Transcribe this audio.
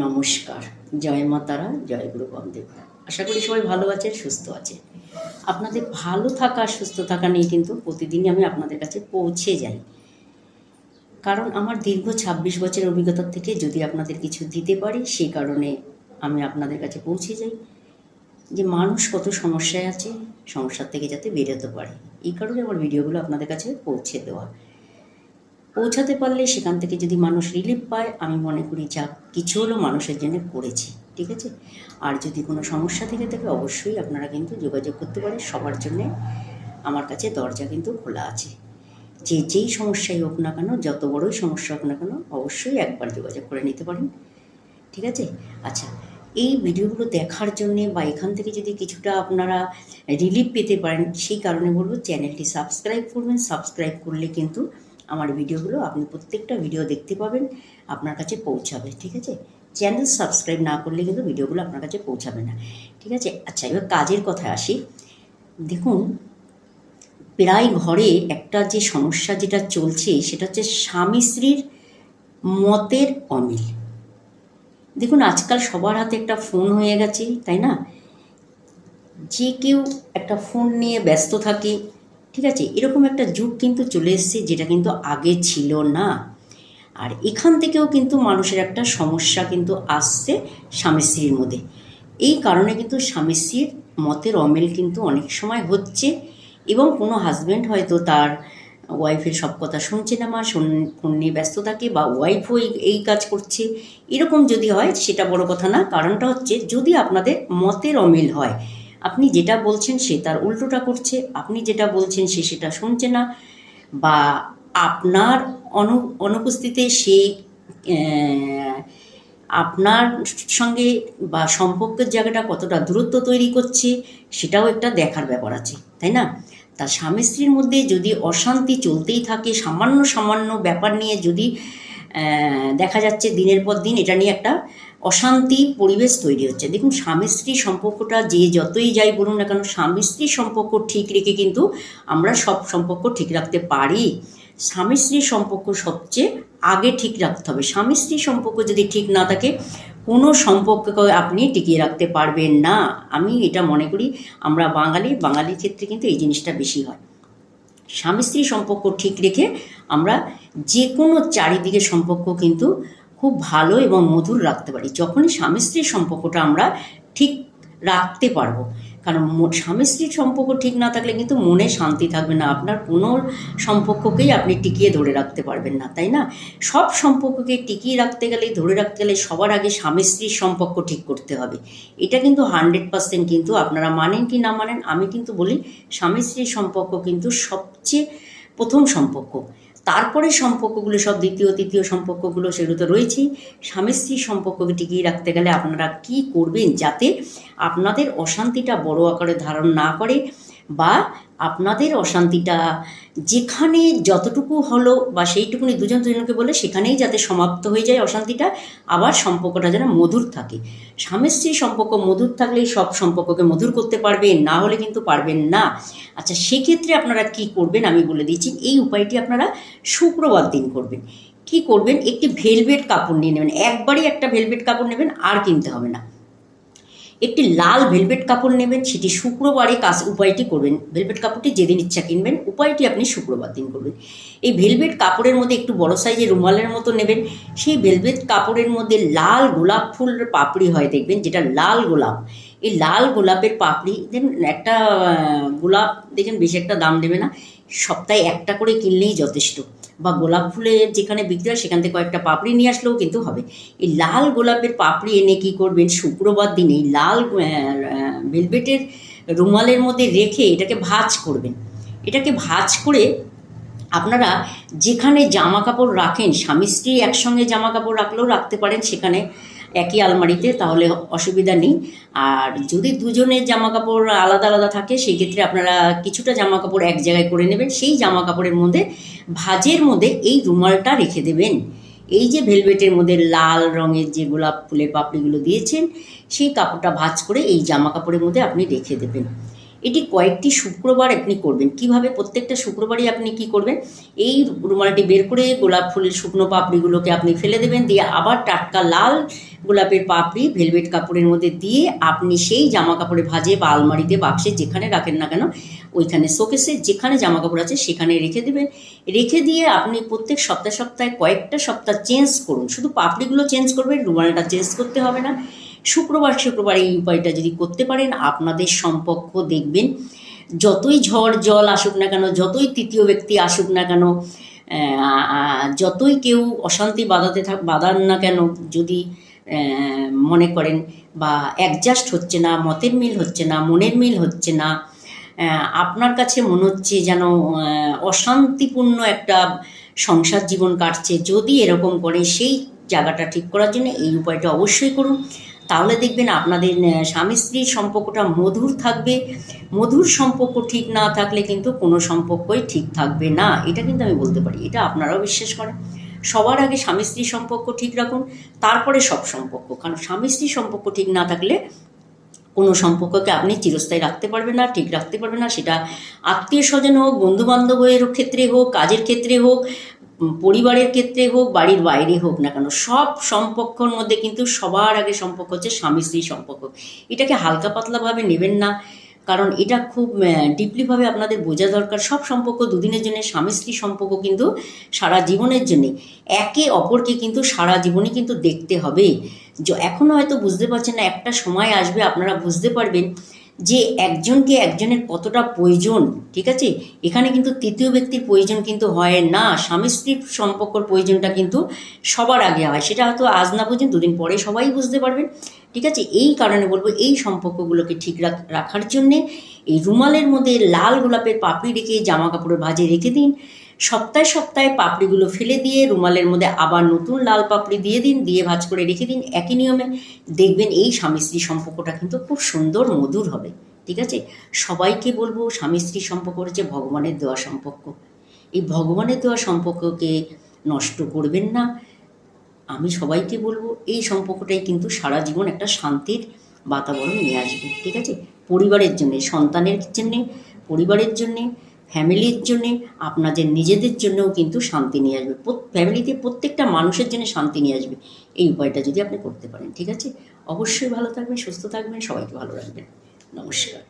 নমস্কার। জয় মা তারা, জয় গুরু বামদেব আশা করি সবাই ভালো আছে সুস্থ আছে আপনাদের ভালো থাকা সুস্থ থাকা নিয়ে কিন্তু প্রতিদিনই আমি আপনাদের কাছে পৌঁছে যাই। কারণ আমার দীর্ঘ ছাব্বিশ বছরের অভিজ্ঞতার থেকে যদি আপনাদের কিছু দিতে পারি, সেই কারণে আমি আপনাদের কাছে পৌঁছে যাই। যে মানুষ কত সমস্যায় আছে, সমস্যার থেকে যাতে বেরোতে পারে। এই কারণে আমার ভিডিওগুলো আপনাদের কাছে পৌঁছে দেওয়া। পৌঁছাতে পারলে সেখান থেকে যদি মানুষ রিলিফ পায়, আমি মনে করি যা কিছু হলো মানুষের জন্য করেছি, ঠিক আছে? আর যদি কোনো সমস্যা থেকে থাকে, অবশ্যই আপনারা কিন্তু যোগাযোগ করতে পারেন। সবার জন্যে আমার কাছে দরজা কিন্তু খোলা আছে। যে যেই সমস্যাই হোক না কেন, যত বড়ই সমস্যা হোক না কেন, অবশ্যই একবার যোগাযোগ করে নিতে পারেন, ঠিক আছে? আচ্ছা এই ভিডিওগুলো দেখার জন্যে বা এখান থেকে যদি কিছুটা আপনারা রিলিফ পেতে পারেন, সেই কারণে বলব চ্যানেলটি সাবস্ক্রাইব করবেন। সাবস্ক্রাইব করলে কিন্তু আমার ভিডিওগুলো আপনি প্রত্যেকটা ভিডিও দেখতে পাবেন, আপনার কাছে পৌঁছাবে, ঠিক আছে? চ্যানেল সাবস্ক্রাইব না করলে কিন্তু ভিডিওগুলো আপনার কাছে পৌঁছাবে না, ঠিক আছে? আচ্ছা এবার কাজের কথায় আসি। দেখুন, প্রায় ঘরে একটা যে সমস্যা যেটা চলছে, সেটা হচ্ছে স্বামী স্ত্রীর মতের অমিল। দেখুন, আজকাল সবার হাতে একটা ফোন হয়ে গেছে, তাই না? যে কেউ একটা ফোন নিয়ে ব্যস্ত থাকে ঠিক আছে, এরকম একটা যুগ কিন্তু চলে এসছে যেটা কিন্তু আগে ছিল না। আর এখান থেকেও কিন্তু মানুষের একটা সমস্যা কিন্তু আসছে স্বামী স্ত্রীর মধ্যে। এই কারণে কিন্তু স্বামী স্ত্রীর মতের অমিল কিন্তু অনেক সময় হচ্ছে এবং কোনো হাজব্যান্ড হয়তো তার ওয়াইফের সব কথা শুনছে না, মা ফোন নিয়ে ব্যস্ত থাকে বা ওয়াইফও এই কাজ করছে। এরকম যদি হয় সেটা বড় কথা না, কারণটা হচ্ছে যদি আপনাদের মতের অমিল হয় আপনি যেটা বলছেন সে তার উল্টোটা করছে, আপনি যেটা বলছেন সে সেটা শুনছে না, বা আপনার অনু, অনুপস্থিতিতে সে আপনার সঙ্গে বা সম্পর্কের জায়গাটা কতটা দূরত্ব তৈরি করছে, সেটাও একটা দেখার ব্যাপার আছে, তাই না? তার স্বামী স্ত্রীর মধ্যে যদি অশান্তি চলতেই থাকে, সামান্য সামান্য ব্যাপার নিয়ে যদি দেখা যাচ্ছে দিনের পর দিন, এটা নিয়ে একটা অশান্তি পরিবেশ তৈরি হচ্ছে। দেখুন, স্বামী স্ত্রী সম্পর্কটা যে যতই যাই বলুন না কেন, স্বামী স্ত্রী সম্পর্ক ঠিক রেখে কিন্তু আমরা সব সম্পর্ক ঠিক রাখতে পারি। স্বামী স্ত্রীর সম্পর্ক সবচেয়ে আগে ঠিক রাখতে হবে। স্বামী স্ত্রীর সম্পর্ক যদি ঠিক না থাকে, কোনো সম্পর্ককে আপনি টিকিয়ে রাখতে পারবেন না। আমি এটা মনে করি, আমরা বাঙালি, বাঙালির ক্ষেত্রে কিন্তু এই জিনিসটা বেশি হয়। স্বামী স্ত্রী সম্পর্ক ঠিক রেখে আমরা যে কোনো চারিদিকে সম্পর্ক কিন্তু খুব ভালো এবং মধুর রাখতে পারি। যখনই স্বামী স্ত্রীর সম্পর্কটা আমরা ঠিক রাখতে পারব, কারণ স্বামী স্ত্রীর সম্পর্ক ঠিক না থাকলে কিন্তু মনে শান্তি থাকবে না। আপনার কোনো সম্পর্ককেই আপনি টিকিয়ে ধরে রাখতে পারবেন না, তাই না? সব সম্পর্ককে টিকিয়ে রাখতে গেলে, ধরে রাখতে গেলে সবার আগে স্বামী স্ত্রীর সম্পর্ক ঠিক করতে হবে। এটা কিন্তু হান্ড্রেড পার্সেন্ট কিন্তু আপনারা মানেন কি না মানেন, আমি কিন্তু বলি স্বামী স্ত্রীর সম্পর্ক কিন্তু সবচেয়ে প্রথম সম্পর্ক। তারপরে সম্পর্কগুলো, সব দ্বিতীয়, তৃতীয় সম্পর্কগুলো সেগুলো তো রয়েছেই স্বামী স্ত্রীর সম্পর্ককে টিকিয়ে রাখতে গেলে আপনারা কি করবেন যাতে আপনাদের অশান্তিটা বড় আকারে ধারণ না করে? বা আপনাদের অশান্তিটা যেখানে যতটুকু হলো বা সেইটুকুনি দুজন দুজনকে বলে সেখানেই যাতে সমাপ্ত হয়ে যায় অশান্তিটা, আবার সম্পর্কটা যেন মধুর থাকে। স্বামী স্ত্রীর সম্পর্ক মধুর থাকলেই সব সম্পর্ককে মধুর করতে পারবেন না হলে কিন্তু পারবেন না। আচ্ছা সেক্ষেত্রে আপনারা কি করবেন? আমি বলে দিচ্ছি, এই উপায়টি আপনারা শুক্রবার দিন করবেন। কি করবেন? একটি ভেলভেট কাপড় নিয়ে নেবেন। একবারই একটা ভেলভেট কাপড় নেবেন, আর কিনতে হবে না। একটি লাল ভেলভেট কাপড় নেবেন, সেটি শুক্রবারে কাজ, উপায়টি করবেন। ভেলভেট কাপড়টি যেদিন ইচ্ছা কিনবেন, উপায়টি আপনি শুক্রবার দিন করবেন। এই ভেলভেট কাপড়ের মধ্যে একটু বড় সাইজের রুমালের মতো নেবেন। সেই ভেলভেট কাপড়ের মধ্যে লাল গোলাপ ফুল পাপড়ি হয়, দেখবেন যেটা লাল গোলাপ। এই লাল গোলাপের পাপড়ি, দেখুন, একটা গোলাপ দেখেন, বেশি একটা দাম দেবে না। সপ্তাহে একটা করে কিনলেই যথেষ্ট। বা গোলাপ ফুলের যেখানে বিক্রি হয়, সেখান থেকে কয়েকটা পাপড়ি নিয়ে আসলেও কিন্তু হবে। এই লাল গোলাপের পাপড়ি এনে কি করবেন? শুক্রবার দিন এই লাল ভেলভেটের রুমালের মধ্যে রেখে এটাকে ভাঁজ করবেন। এটাকে ভাঁজ করে আপনারা যেখানে জামা কাপড় রাখেন, স্বামী স্ত্রী একসঙ্গে জামা কাপড় রাখলেও রাখতে পারেন, সেখানে একই আলমারিতে, তাহলে অসুবিধা নেই। আর যদি দুজনের জামা কাপড় আলাদা আলাদা থাকে সেক্ষেত্রে আপনারা কিছুটা জামা কাপড় এক জায়গায় করে নেবেন। সেই জামা কাপড়ের মধ্যে, ভাজের মধ্যে এই রুমালটা রেখে দেবেন। এই যে ভেলভেটের মধ্যে লাল রঙের যে গোলাপ ফুলের পাপড়িগুলো দিয়েছেন, সেই কাপড়টা ভাজ করে এই জামা কাপড়ের মধ্যে আপনি রেখে দেবেন। এটি কয়েকটি শুক্রবার আপনি করবেন। কীভাবে প্রত্যেকটা শুক্রবারই আপনি কি করবেন? এই রুমালটি বের করে গোলাপ ফুলের শুকনো পাপড়িগুলোকে আপনি ফেলে দেবেন, দিয়ে আবার টাটকা লাল গোলাপের পাপড়ি ভেলভেট কাপড়ের মধ্যে দিয়ে আপনি সেই জামা কাপড়ে ভাজে বা আলমারিতে বাক্সে যেখানে রাখেন না কেন, ওইখানে শোকেসে যেখানে জামা কাপড় আছে সেখানে রেখে দেবেন। রেখে দিয়ে আপনি প্রত্যেক সপ্তাহে সপ্তাহে কয়েকটা সপ্তাহ চেঞ্জ করুন। শুধু পাপড়িগুলো চেঞ্জ করবেন, রুমালটা চেঞ্জ করতে হবে না। শুক্রবার শুক্রবার এই উপায়টা যদি করতে পারেন, আপনাদের সম্পর্ক দেখবেন, যতই ঝড় জল আসুক না কেন, যতই তৃতীয় ব্যক্তি আসুক না কেন যতই কেউ অশান্তি বাধাতে থাক, বাধান না কেন, যদি মনে করেন বা অ্যাডজাস্ট হচ্ছে না, মতের মিল হচ্ছে না, মনের মিল হচ্ছে না আপনার কাছে মনে হচ্ছে যেন অশান্তিপূর্ণ একটা সংসার জীবন কাটছে, যদি এরকম করে সেই জায়গাটা ঠিক করার জন্য এই উপায়টা অবশ্যই করুন। তাহলে দেখবেন আপনাদের স্বামী স্ত্রীর সম্পর্কটা মধুর থাকবে। মধুর সম্পর্ক ঠিক না থাকলে কিন্তু কোনো সম্পর্কই ঠিক থাকবে না। এটা কিন্তু আমি বলতে পারি, এটা আপনারাও বিশ্বাস করেন। সবার আগে স্বামী স্ত্রীর সম্পর্ক ঠিক রাখুন, তারপরে সব সম্পর্ক। কারণ স্বামী স্ত্রীর সম্পর্ক ঠিক না থাকলে কোনো সম্পর্ককে আপনি চিরস্থায়ী রাখতে পারবেন না, ঠিক রাখতে পারবেন না। সেটা আত্মীয় স্বজন হোক বন্ধু বান্ধবের ক্ষেত্রে হোক, কাজের ক্ষেত্রে হোক পরিবারের ক্ষেত্রে হোক, বাড়ির বাইরে হোক না কেন, সব সম্পর্কর মধ্যে কিন্তু সবার আগে সম্পর্ক হচ্ছে স্বামী স্ত্রী সম্পর্ক। এটাকে হালকা পাতলাভাবে নেবেন না, কারণ এটা খুব ডিপলিভাবে আপনাদের বোঝা দরকার। সব সম্পর্ক দুদিনের জন্য, স্বামী স্ত্রী সম্পর্ক কিন্তু সারা জীবনের জন্যে। একে অপরকে কিন্তু সারা জীবনে কিন্তু দেখতে হবে। এখনও হয়তো বুঝতে পারছেন না, একটা সময় আসবে, আপনারা বুঝতে পারবেন। যে একজনকে একজনের কতটা প্রয়োজন, ঠিক আছে? এখানে কিন্তু তৃতীয় ব্যক্তির প্রয়োজন কিন্তু হয় না, স্বামী স্ত্রীর সম্পর্কর প্রয়োজনটা কিন্তু সবার আগে হয়। সেটা হয়তো আজ না বুঝেন দুদিন পরে সবাই বুঝতে পারবেন, ঠিক আছে? এই কারণে বলব এই সম্পর্কগুলোকে ঠিক রাখার জন্যে এই রুমালের মধ্যে লাল গোলাপের পাপড়ি রেখে জামা কাপড়ে ভাজে রেখে দিন। সপ্তাহে সপ্তাহে পাপড়িগুলো ফেলে দিয়ে রুমালের মধ্যে আবার নতুন লাল পাপড়ি দিয়ে দিন, দিয়ে ভাজ করে রেখে দিন একই নিয়মে। দেখবেন এই স্বামী স্ত্রী সম্পর্কটা কিন্তু খুব সুন্দর, মধুর হবে, ঠিক আছে? সবাইকে বলব স্বামী স্ত্রী সম্পর্ক হচ্ছে ভগবানের দেওয়া সম্পর্ক। এই ভগবানের দেওয়া সম্পর্ককে নষ্ট করবেন না। আমি সবাইকে বলব এই সম্পর্কটাই কিন্তু সারা জীবন একটা শান্তির বাতাবরণ নিয়ে আসবে, ঠিক আছে? পরিবারের জন্যে, সন্তানের জন্যে, পরিবারের জন্যে ফ্যামিলির জন্যে, আপনাদের নিজেদের জন্যও কিন্তু শান্তি নিয়ে আসবে। ফ্যামিলিতে প্রত্যেকটা মানুষের জন্য শান্তি নিয়ে আসবে। এই উপায়টা যদি আপনি করতে পারেন, ঠিক আছে? অবশ্যই ভালো থাকবেন, সুস্থ থাকবেন, সবাইকে ভালো রাখবেন। নমস্কার।